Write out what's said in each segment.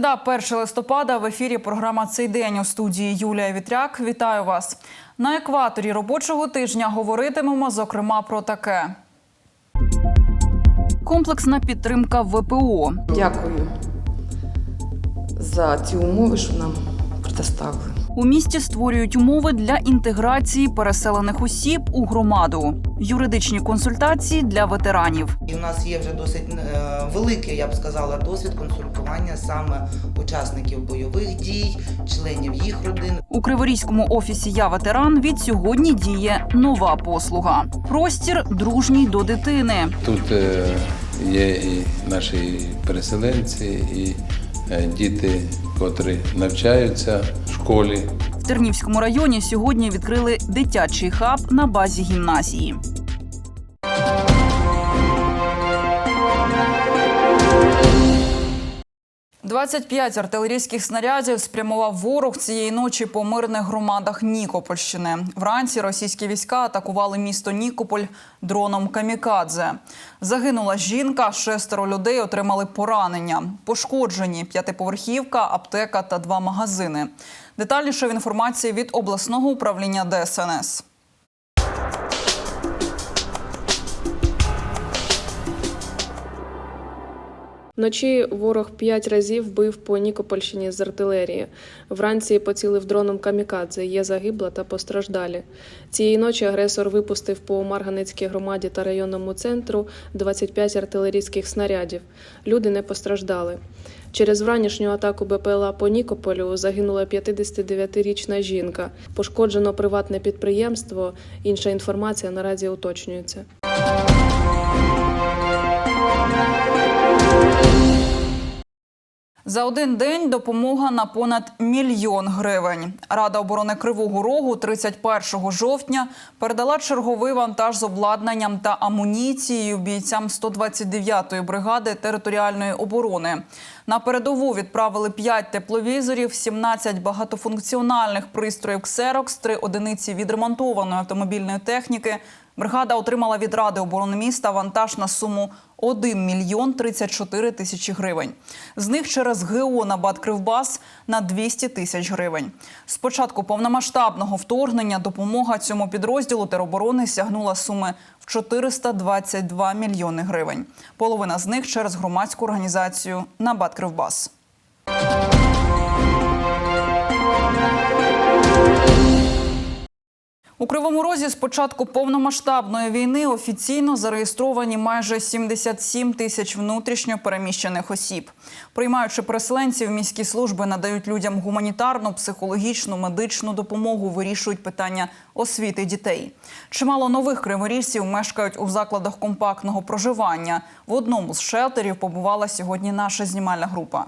Середа, 1 листопада. В ефірі програма «Цей день» у студії Юлія Вітряк. Вітаю вас. На екваторі робочого тижня говоритимемо, зокрема, про таке. Комплексна підтримка ВПО. Дякую за ці умови, що нам предоставили. У місті створюють умови для інтеграції переселених осіб у громаду, юридичні консультації для ветеранів. І у нас є вже досить е, великий, я б сказала, досвід консультування саме учасників бойових дій, членів їх родин. У Криворізькому офісі Я ветеран від сьогодні діє нова послуга. Простір дружній до дитини. Тут е, є і наші переселенці, і діти, котрі навчаються в школі. В Тернівському районі сьогодні відкрили дитячий хаб на базі гімназії. «25 артилерійських снарядів спрямував ворог цієї ночі по мирних громадах Нікопольщини. Вранці російські війська атакували місто Нікополь дроном камікадзе. Загинула жінка, шестеро людей отримали поранення. Пошкоджені п'ятиповерхівка, аптека та два магазини. Детальніше в інформації від обласного управління ДСНС. Вночі ворог п'ять разів бив по Нікопольщині з артилерії. Вранці поцілив дроном камікадзе. Є загибла та постраждалі. Цієї ночі агресор випустив по Марганецькій громаді та районному центру 25 артилерійських снарядів. Люди не постраждали. Через вранішню атаку БПЛА по Нікополю загинула 59-річна жінка. Пошкоджено приватне підприємство. Інша інформація наразі уточнюється. За один день допомога на понад мільйон гривень. Рада оборони Кривого Рогу 31 жовтня передала черговий вантаж з обладнанням та амуніцією бійцям 129-ї бригади територіальної оборони. На передову відправили 5 тепловізорів, 17 багатофункціональних пристроїв «Ксерокс», 3 одиниці відремонтованої автомобільної техніки. Бригада отримала від Ради оборони міста вантаж на суму 1 мільйон 34 тисячі гривень. З них через ГО на БАТ «Кривбас» на 200 тисяч гривень. З початку повномасштабного вторгнення допомога цьому підрозділу тероборони сягнула суми в 422 мільйони гривень. Половина з них через громадську організацію на БАТ «Кривбас». У Кривому Розі з початку повномасштабної війни офіційно зареєстровані майже 77 тисяч внутрішньо переміщених осіб. Приймаючи переселенців, міські служби надають людям гуманітарну, психологічну, медичну допомогу, вирішують питання освіти дітей. Чимало нових криворіжців мешкають у закладах компактного проживання. В одному з шелтерів побувала сьогодні наша знімальна група.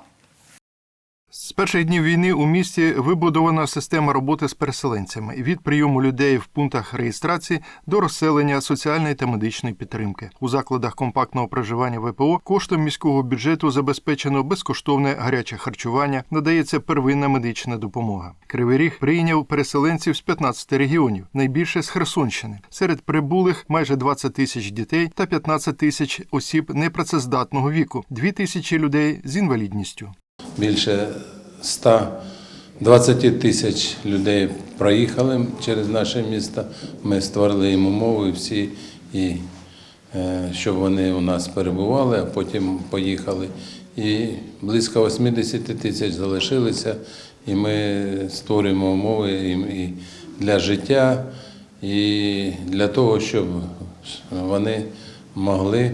З перших днів війни у місті вибудована система роботи з переселенцями від прийому людей в пунктах реєстрації до розселення соціальної та медичної підтримки. У закладах компактного проживання ВПО коштом міського бюджету забезпечено безкоштовне гаряче харчування, надається первинна медична допомога. Кривий Ріг прийняв переселенців з 15 регіонів, найбільше з Херсонщини. Серед прибулих майже 20 тисяч дітей та 15 тисяч осіб непрацездатного віку, 2 тисячі людей з інвалідністю. Більше 120 тисяч людей проїхали через наше місто. Ми створили їм умови всі, і е, щоб вони у нас перебували, а потім поїхали. І близько 80 тисяч залишилися, і ми створюємо умови і для життя, і для того, щоб вони могли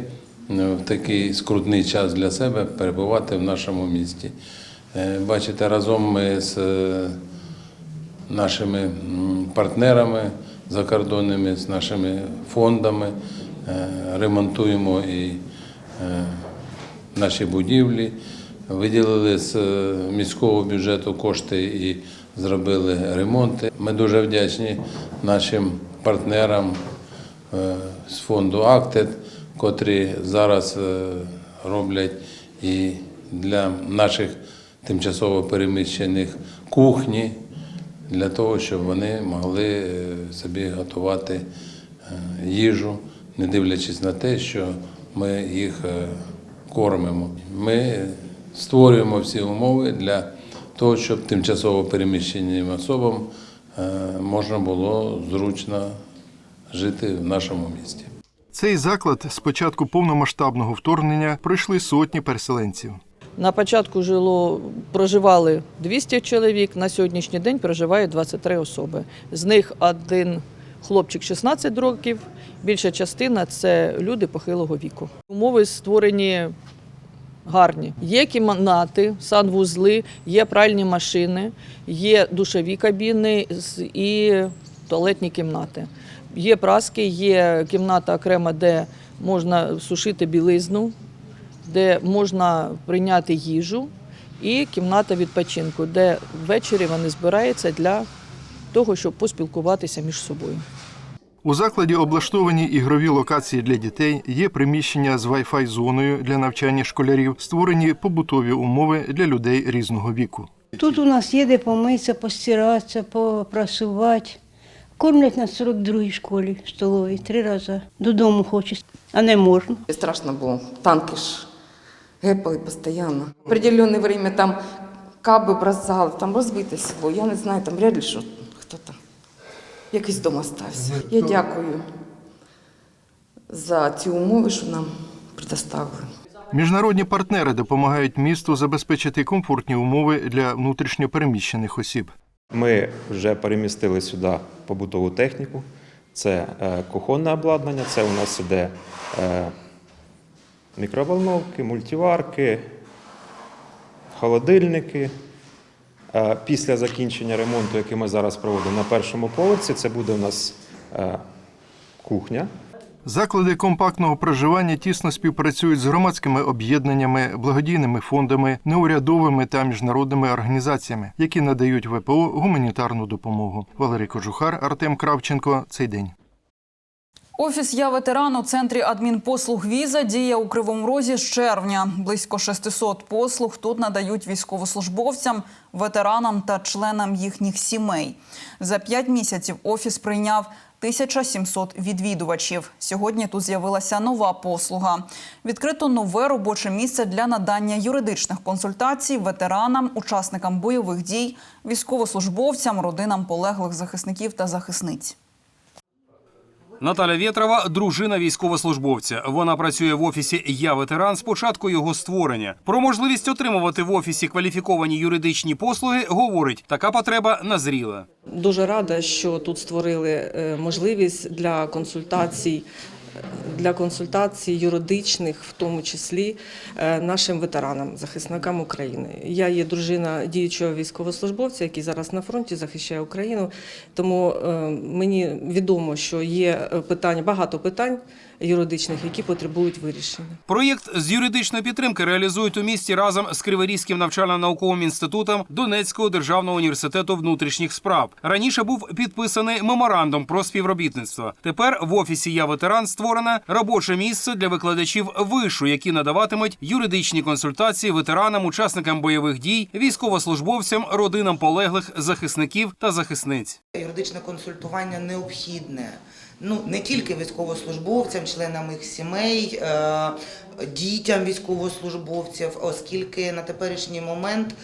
в такий скрутний час для себе перебувати в нашому місті. Е, Бачите, разом ми з е, нашими партнерами закордонними, з нашими фондами е, ремонтуємо і наші будівлі. Виділили з міського бюджету кошти і зробили ремонти. Ми дуже вдячні нашим партнерам з фонду Актед, котрі зараз е, роблять і для наших тимчасово переміщених кухні, для того, щоб вони могли е, собі готувати е, їжу, не дивлячись на те, що ми їх кормимо. Ми створюємо всі умови для того, щоб тимчасово переміщеним особам можна було зручно жити в нашому місті. Цей заклад з початку повномасштабного вторгнення пройшли сотні переселенців. На початку жило, проживали 200 чоловік, на сьогоднішній день проживає 23 особи. З них один хлопчик 16 років, більша частина це люди похилого віку. Умови створені гарні. Є кімнати, санвузли, є пральні машини, є душові кабіни і туалетні кімнати. Є праски, є кімната окрема, де можна сушити білизну, де можна прийняти їжу, і кімната відпочинку, де ввечері вони збираються для того, щоб поспілкуватися між собою. У закладі облаштовані ігрові локації для дітей, є приміщення з Wi-Fi зоною для навчання школярів, створені побутові умови для людей різного віку. Тут у нас є де помитися, постиратися, попрасувати. Кормлять нас в 42-й школі столовій три рази. Додому хочуть, а не можна. Страшно було. Танки ж гепали постійно. В определенне время там каби бросали, там розбите село. Я не знаю, там вряд ли що хто там. Якийсь дом остався. Я дякую за ці умови, що нам предоставили. Міжнародні партнери допомагають місту забезпечити комфортні умови для внутрішньопереміщених осіб. Ми вже перемістили сюди побутову техніку. Це е, кухонне обладнання, це у нас іде е, мікроволновки, мультиварки, холодильники. Е, Після закінчення ремонту, який ми зараз проводимо на першому поверсі, це буде у нас кухня. Заклади компактного проживання тісно співпрацюють з громадськими об'єднаннями, благодійними фондами, неурядовими та міжнародними організаціями, які надають ВПО гуманітарну допомогу. Валерій Кожухар, Артем Кравченко. Цей день. Офіс Я ветеран у центрі адмінпослуг Віза діє у Кривому Розі з червня. Близько 600 послуг тут надають військовослужбовцям, ветеранам та членам їхніх сімей. За п'ять місяців офіс прийняв 1700 відвідувачів. Сьогодні тут з'явилася нова послуга. Відкрито нове робоче місце для надання юридичних консультацій ветеранам, учасникам бойових дій, військовослужбовцям, родинам полеглих захисників та захисниць. Наталя Вєтрова – дружина військовослужбовця. Вона працює в офісі «Я ветеран» з початку його створення. Про можливість отримувати в офісі кваліфіковані юридичні послуги говорить, така потреба назріла. Дуже рада, що тут створили е, можливість для консультацій. Для консультацій юридичних, в тому числі е, нашим ветеранам, захисникам України. Я є дружина діючого військовослужбовця, який зараз на фронті захищає Україну. Тому е, мені відомо, що є е, питання, багато питань юридичних, які потребують вирішення. Проєкт з юридичної підтримки реалізують у місті разом з Криворізьким навчально-науковим інститутом Донецького державного університету внутрішніх справ. Раніше був підписаний меморандум про співробітництво. Тепер в офісі Я ветеран створено робоче місце для викладачів вишу, які надаватимуть юридичні консультації ветеранам, учасникам бойових дій, військовослужбовцям, родинам полеглих захисників та захисниць. Юридичне консультування необхідне. Ну не тільки військовослужбовцям, членам їх сімей, е, дітям військовослужбовців, оскільки на теперішній момент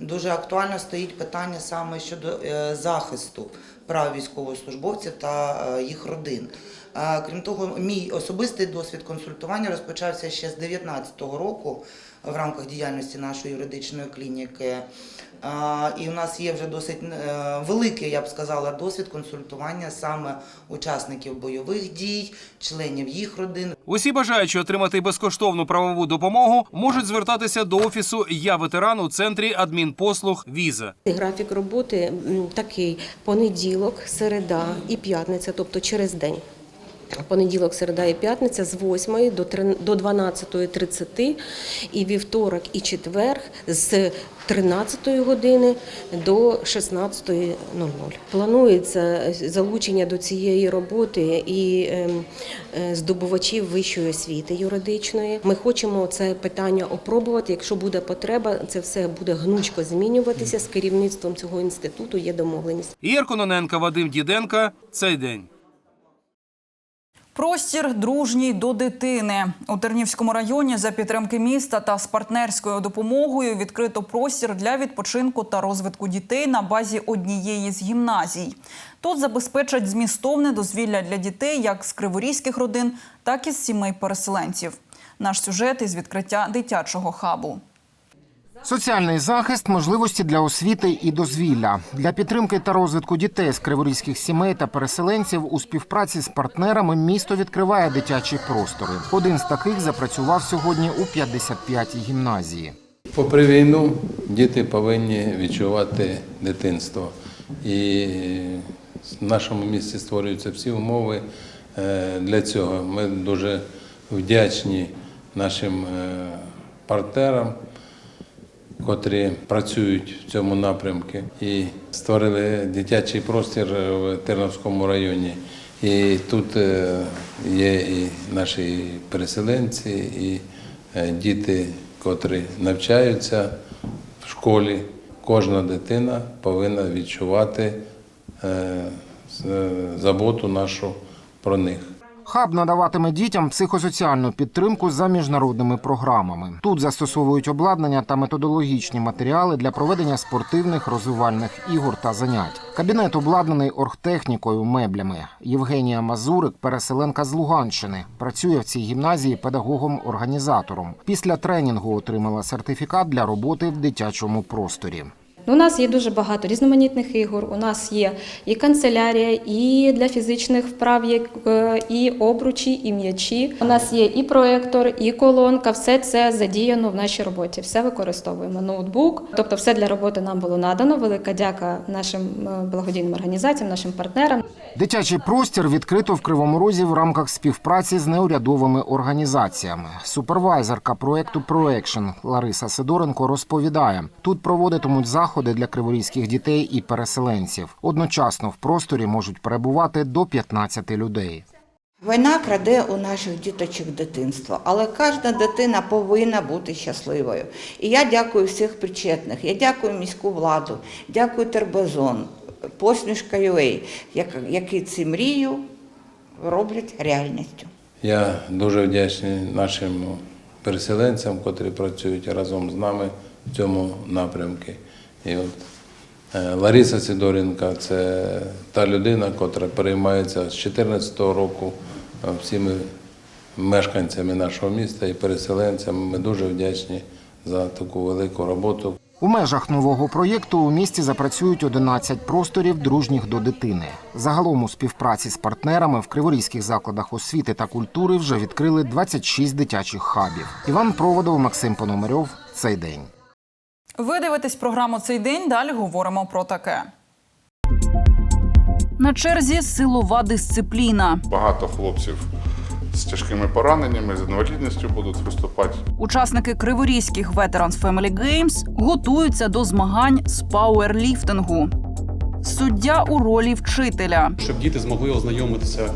дуже актуально стоїть питання саме щодо е, захисту прав військовослужбовців та е, їх родин. Крім того, мій особистий досвід консультування розпочався ще з 2019 року в рамках діяльності нашої юридичної клініки. І у нас є вже досить е, великий, я б сказала, досвід консультування саме учасників бойових дій, членів їх родин. Усі бажаючі отримати безкоштовну правову допомогу можуть звертатися до офісу Я ветеран у центрі адмінпослуг Віза. Графік роботи такий: понеділок, середа і п'ятниця, тобто через день. Понеділок, середа і п'ятниця з 8 до трин- до 12.30 і вівторок і четвер з 13 години до 16.00. Планується залучення до цієї роботи і ем, е, здобувачів вищої освіти юридичної. Ми хочемо це питання опробувати. Якщо буде потреба, це все буде гнучко змінюватися з керівництвом цього інституту. Є домовленість. Ігор Кононенко, Вадим Діденко. Цей день. Простір дружній до дитини у Тернівському районі за підтримки міста та з партнерською допомогою відкрито простір для відпочинку та розвитку дітей на базі однієї з гімназій. Тут забезпечать змістовне дозвілля для дітей як з криворізьких родин, так і з сімей переселенців. Наш сюжет із відкриття дитячого хабу. Соціальний захист, можливості для освіти і дозвілля для підтримки та розвитку дітей з криворізьких сімей та переселенців у співпраці з партнерами місто відкриває дитячі простори. Один з таких запрацював сьогодні у 55-й гімназії. Попри війну, діти повинні відчувати дитинство. І в нашому місті створюються всі умови е, для цього. Ми дуже вдячні нашим е, партнерам, котрі працюють в цьому напрямку і створили дитячий простір в Тернопільському районі. І тут е, є і наші переселенці, і е, діти, котрі навчаються в школі. Кожна дитина повинна відчувати е, заботу нашу про них. Хаб надаватиме дітям психосоціальну підтримку за міжнародними програмами. Тут застосовують обладнання та методологічні матеріали для проведення спортивних розвивальних ігор та занять. Кабінет обладнаний оргтехнікою, меблями. Євгенія Мазурик, переселенка з Луганщини, працює в цій гімназії педагогом-організатором. Після тренінгу отримала сертифікат для роботи в дитячому просторі. Ну, У нас є дуже багато різноманітних ігор. У нас є і канцелярія, і для фізичних вправ, е, і обручі, і м'ячі. У нас є і проектор, і колонка. Все це задіяно в нашій роботі. Все використовуємо. Ноутбук, тобто, все для роботи нам було надано. Велика дяка нашим е, благодійним організаціям, нашим партнерам. Дитячий простір відкрито в Кривому Розі в рамках співпраці з неурядовими організаціями. Супервайзерка проекту ProAction Лариса Сидоренко розповідає: тут проводитимуть заходи для криворізьких дітей і переселенців. Одночасно в просторі можуть перебувати до 15 людей. Війна краде у наших діточок дитинство, але кожна дитина повинна бути щасливою. І я дякую всіх причетних. Я дякую міську владу, дякую Тербезон, посмішка UA, які ці мрію роблять реальністю. Я дуже вдячний нашим переселенцям, котрі працюють разом з нами в цьому напрямку. І от е, Лариса Сидоренка це та людина, котра переймається з 2014 року е, всіми мешканцями нашого міста і переселенцями. Ми дуже вдячні за таку велику роботу. У межах нового проєкту у місті запрацюють 11 просторів дружніх до дитини. Загалом у співпраці з партнерами в криворізьких закладах освіти та культури вже відкрили 26 дитячих хабів. Іван Проводов, Максим Пономарьов. Цей день. Ви дивитесь програму цей день. Далі говоримо про таке. На черзі силова дисципліна. Багато хлопців з тяжкими пораненнями, з інвалідністю будуть виступати. Учасники Криворізьких Veterans Family Games готуються до змагань з пауерліфтингу. Суддя у ролі вчителя. щоб діти змогли ознайомитися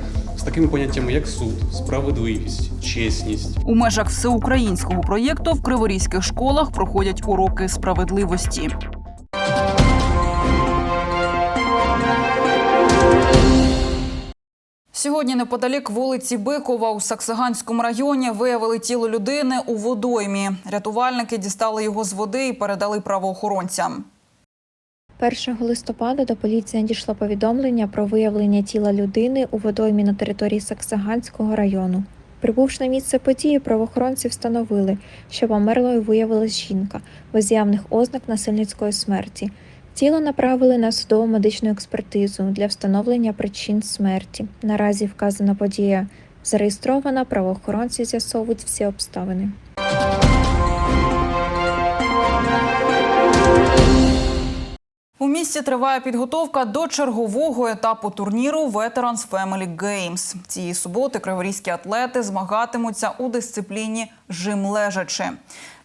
такими поняттями, як суд, справедливість, чесність. У межах всеукраїнського проєкту в криворізьких школах проходять уроки справедливості. Сьогодні неподалік вулиці Бикова у Саксаганському районі виявили тіло людини у водоймі. Рятувальники дістали його з води і передали правоохоронцям. 1 листопада до поліції надійшло повідомлення про виявлення тіла людини у водоймі на території Саксаганського району. Прибувши на місце події, правоохоронці встановили, що померлою виявилась жінка без явних ознак насильницької смерті. Тіло направили на судово медичну експертизу для встановлення причин смерті. Наразі вказана подія зареєстрована, правоохоронці з'ясовують всі обставини. У місті триває підготовка до чергового етапу турніру Veterans Family Games. Цієї суботи криворізькі атлети змагатимуться у дисципліні жим лежачи.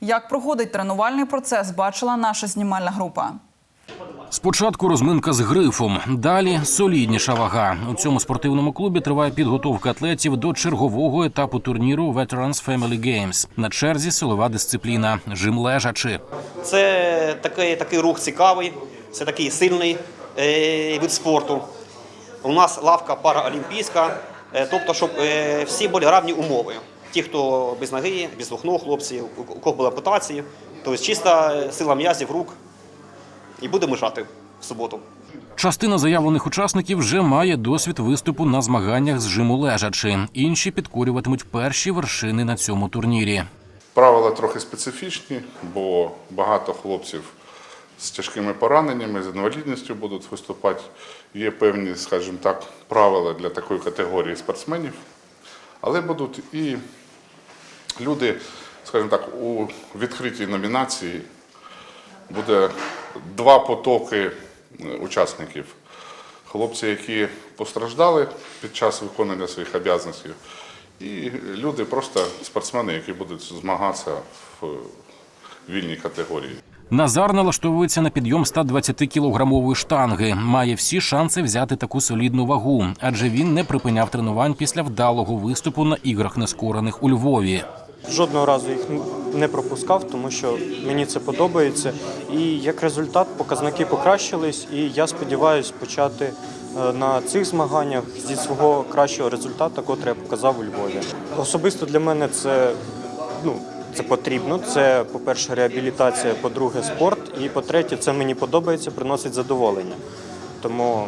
Як проходить тренувальний процес, бачила наша знімальна група. Спочатку розминка з грифом, далі солідніша вага. У цьому спортивному клубі триває підготовка атлетів до чергового етапу турніру Veterans Family Games. На черзі силова дисципліна жим лежачи. Це такий, такий рух цікавий, це такий сильний е, вид спорту. У нас лавка параолімпійська, Е, Тобто, щоб е, всі були равні умови. Ті, хто без ноги, без двох ног хлопці, у кого були ампутації, тобто чиста сила м'язів, рук. І будемо жати в суботу. Частина заявлених учасників вже має досвід виступу на змаганнях з жиму лежачи. Інші підкорюватимуть перші вершини на цьому турнірі. Правила трохи специфічні, бо багато хлопців з тяжкими пораненнями, з інвалідністю будуть виступати. Є певні, скажімо так, правила для такої категорії спортсменів. Але будуть і люди, скажімо так, у відкритій номінації буде два потоки е, учасників. Хлопці, які постраждали під час виконання своїх обов'язків, і люди, просто спортсмени, які будуть змагатися в вільній категорії. Назар налаштовується на підйом 120-кілограмової штанги. Має всі шанси взяти таку солідну вагу, адже він не припиняв тренувань після вдалого виступу на іграх нескорених у Львові. Жодного разу їх не пропускав, тому що мені це подобається. І як результат показники покращились, і я сподіваюся почати е, на цих змаганнях зі свого кращого результату, котрий я показав у Львові. Особисто для мене це ну. Це потрібно. Це, по-перше, реабілітація, по-друге, спорт. І по-третє, це мені подобається, приносить задоволення. Тому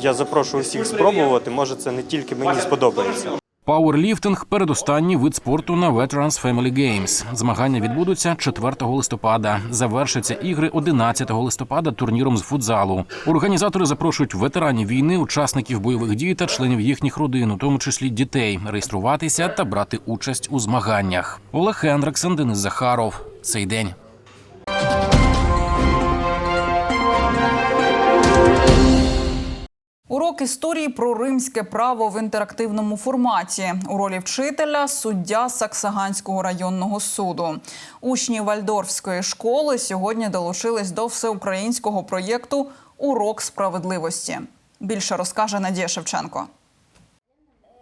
я запрошую всіх спробувати. Може, це не тільки мені сподобається. Пауерліфтинг передостанній вид спорту на Veterans Family Games. Змагання відбудуться 4 листопада. Завершаться ігри 11 листопада турніром з футзалу. Організатори запрошують ветеранів війни, учасників бойових дій та членів їхніх родин, у тому числі дітей, реєструватися та брати участь у змаганнях. Олег Хендриксен, Денис Захаров. Цей день. Урок історії про римське право в інтерактивному форматі. У ролі вчителя суддя Саксаганського районного суду. Учні Вальдорфської школи сьогодні долучились до всеукраїнського проєкту Урок справедливості. Більше розкаже Надія Шевченко.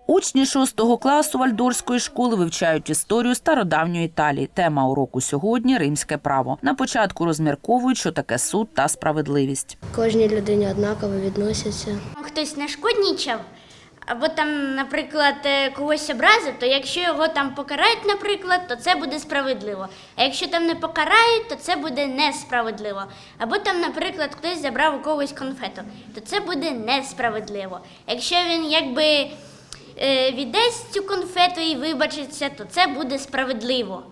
Учні шостого класу Вальдорської школи вивчають історію стародавньої Італії. Тема уроку сьогодні римське право. На початку розмірковують, що таке суд та справедливість. Кожній людині однаково відносяться. Хтось нашкоднічав, або там, наприклад, е, когось образив, то якщо його там покарають, наприклад, то це буде справедливо. А якщо там не покарають, то це буде несправедливо. Або там, наприклад, хтось забрав у когось конфету, то це буде несправедливо. Якщо він якби е, віддасть цю конфету і вибачиться, то це буде справедливо.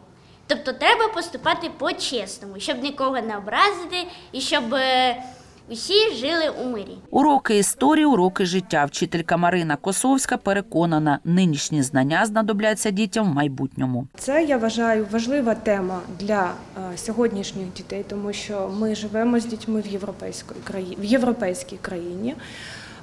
Тобто треба поступати по-чесному, щоб нікого не образити і щоб е, усі жили у мирі. Уроки історії, уроки життя. Вчителька Марина Косовська переконана, нинішні знання знадобляться дітям в майбутньому. Це я вважаю важлива тема для е, сьогоднішніх дітей, тому що ми живемо з дітьми в європейській країні в європейській країні.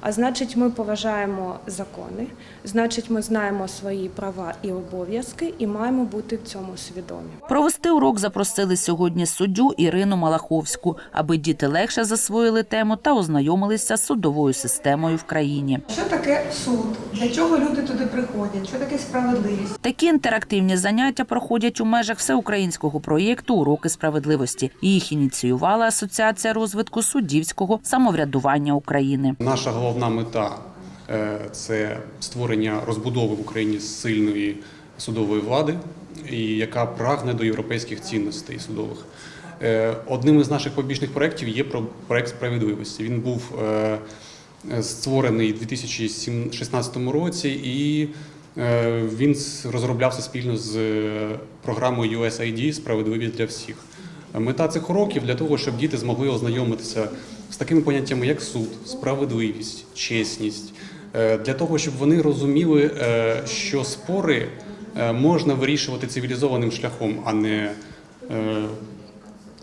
А значить, ми поважаємо закони, значить, ми знаємо свої права і обов'язки, і маємо бути в цьому свідомі. Провести урок запросили сьогодні суддю Ірину Малаховську, аби діти легше засвоїли тему та ознайомилися з судовою системою в країні. Що таке суд? Для чого люди туди приходять? Що таке справедливість? Такі інтерактивні заняття проходять у межах всеукраїнського проєкту Уроки справедливості. Їх ініціювала Асоціація розвитку суддівського самоврядування України. Наша головна мета е, це створення розбудови в Україні сильної судової влади, і яка прагне до європейських цінностей судових. Е, Одним із наших побічних проєктів є про- проєкт справедливості. Він був е, створений у 2016 році і він розроблявся спільно з програмою USAID Справедливість для всіх. Мета цих уроків для того, щоб діти змогли ознайомитися з такими поняттями, як суд, справедливість, чесність, е, для того, щоб вони розуміли, е, що спори е, можна вирішувати цивілізованим шляхом, а не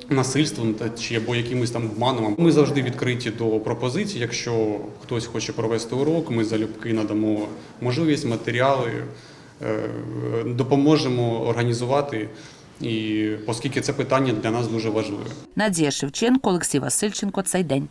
насильством та чи або якимось там обманом. Ми завжди відкриті до пропозицій. Якщо хтось хоче провести урок, ми залюбки надамо можливість, матеріали, допоможемо організувати. І оскільки це питання для нас дуже важливе. Надія Шевченко, Олексій Васильченко. Цей день.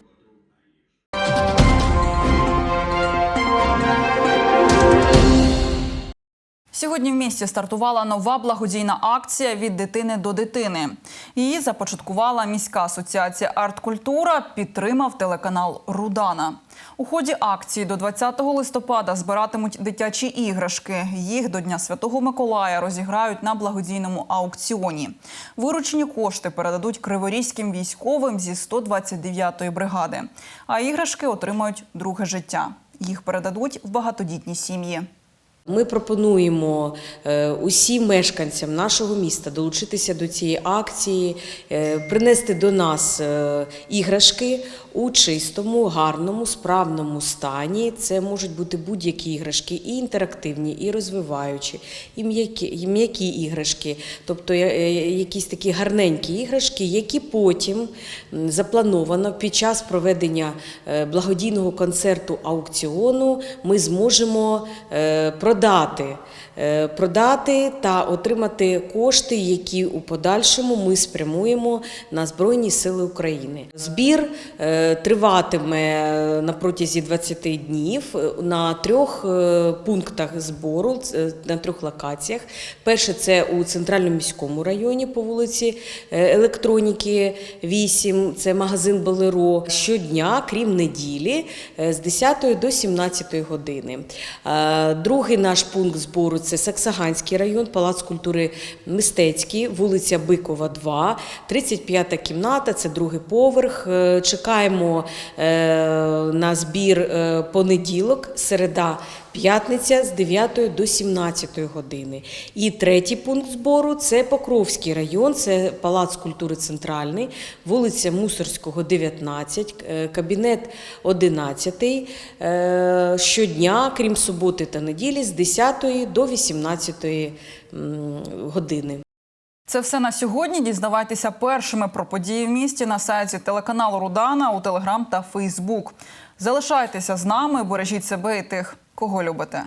Сьогодні в місті стартувала нова благодійна акція від дитини до дитини. Її започаткувала міська асоціація арт-культура, підтримав телеканал Рудана. У ході акції до 20 листопада збиратимуть дитячі іграшки. Їх до Дня Святого Миколая розіграють на благодійному аукціоні. Виручені кошти передадуть криворізьким військовим зі 129-ї бригади. А іграшки отримають друге життя. Їх передадуть в багатодітні сім'ї. Ми пропонуємо е, усім мешканцям нашого міста долучитися до цієї акції, е, принести до нас е, іграшки у чистому, гарному, справному стані. Це можуть бути будь-які іграшки, і інтерактивні, і розвиваючі, і м'які, іграшки, тобто якісь такі гарненькі іграшки, які потім заплановано під час проведення благодійного концерту аукціону ми зможемо е, продати. Е, Продати та отримати кошти, які у подальшому ми спрямуємо на Збройні Сили України. Збір е, триватиме на протязі 20 днів е, на трьох е, пунктах збору, е, на трьох локаціях. Перше це у центральному міському районі по вулиці е, Електроніки 8, це магазин Болеро. Щодня, крім неділі, е, з 10 до 17 години. Е, Другий наш пункт збору це Саксаганський район, Палац культури мистецький, вулиця Бикова, 2, 35 кімната, це другий поверх. Е, Чекаємо е, на збір е, понеділок, середа. П'ятниця з 9 до 17 години. І третій пункт збору це Покровський район, це Палац культури Центральний, вулиця Мусорського, 19, е, кабінет 11. Е, Щодня, крім суботи та неділі, з 10 до 18 години. Це все на сьогодні. Дізнавайтеся першими про події в місті на сайті телеканалу Рудана у Телеграм та Фейсбук. Залишайтеся з нами, бережіть себе і тих, кого любите.